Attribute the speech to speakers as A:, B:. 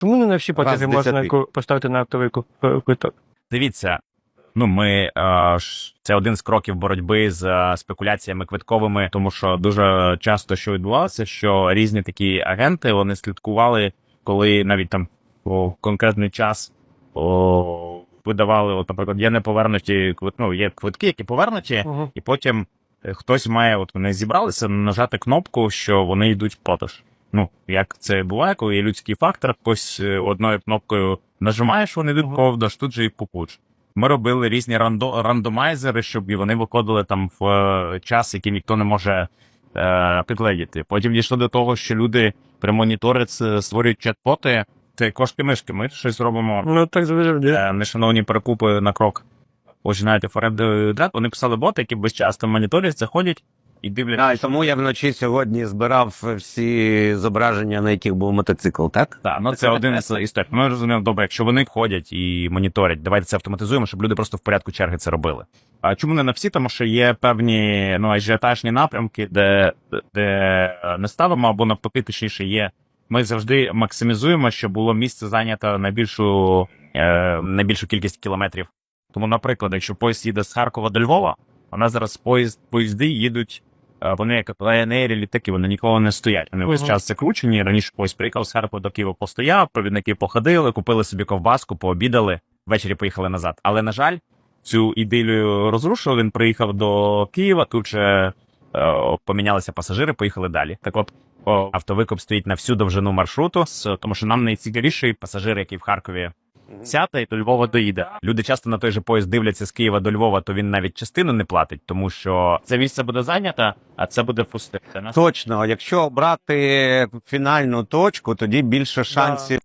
A: Чому не на всі потяги можна поставити на оптовий е, квиток?
B: Дивіться, ну ми ж- це один з кроків боротьби з спекуляціями квитковими, тому що дуже часто що відбувалося, що різні такі агенти вони слідкували, коли навіть там по конкретний час о, видавали, от, наприклад, є неповернуті ну, є квитки, які повернуті,
A: Угу.
B: і потім е, хтось має, от вони зібралися, нажати кнопку, що вони йдуть в продаж. Ну, як це буває, коли є людський фактор, хтось е, одною кнопкою нажимаєш, вони йдуть продаж, тут же і купуєш. Ми робили різні рандо, рандомайзери, щоб і вони виходили там в е, час, який ніхто не може е, підгледіти. Потім дійшло до того, що люди при моніторі створюють чат-боти. Це кошки мишки. Ми щось робимо.
A: Ну так завжди.
B: Е, нешановні перекупи на крок. Починаєте форед Вони писали боти, які без часто моніторять, заходять і дивляться.
C: А, тому я вночі сьогодні збирав всі зображення, на яких був мотоцикл, так?
B: Так, ну це один з історій. Ми розуміємо, добре, якщо вони ходять і моніторять, давайте це автоматизуємо, щоб люди просто в порядку черги це робили. А чому не на всі? Тому що є певні ну, ажіотажні напрямки, де, де не ставимо, або навпаки, точніше, є. Ми завжди максимізуємо, щоб було місце зайнято на більшу, е, на більшу кількість кілометрів. Тому, наприклад, якщо поїзд їде з Харкова до Львова, у нас зараз поїзд, поїзди їдуть. Е, Вони як Ryanair, літаки, вони ніколи не стоять. Вони весь час закручені. Раніше поїзд приїхав з Харкова до Києва, постояв, провідники походили, купили собі ковбаску, пообідали, ввечері поїхали назад. Але на жаль, цю ідилію розрушив. Він приїхав до Києва, тут же е, помінялися пасажири, поїхали далі. Так от автовикуп стоїть на всю довжину маршруту, тому що нам найцікавіший пасажир, який в Харкові сяде і до Львова доїде. Люди часто на той же поїзд дивляться з Києва до Львова, то він навіть частину не платить, тому що це місце буде зайнято, а це буде пусте.
C: Точно, якщо брати фінальну точку, тоді більше шансів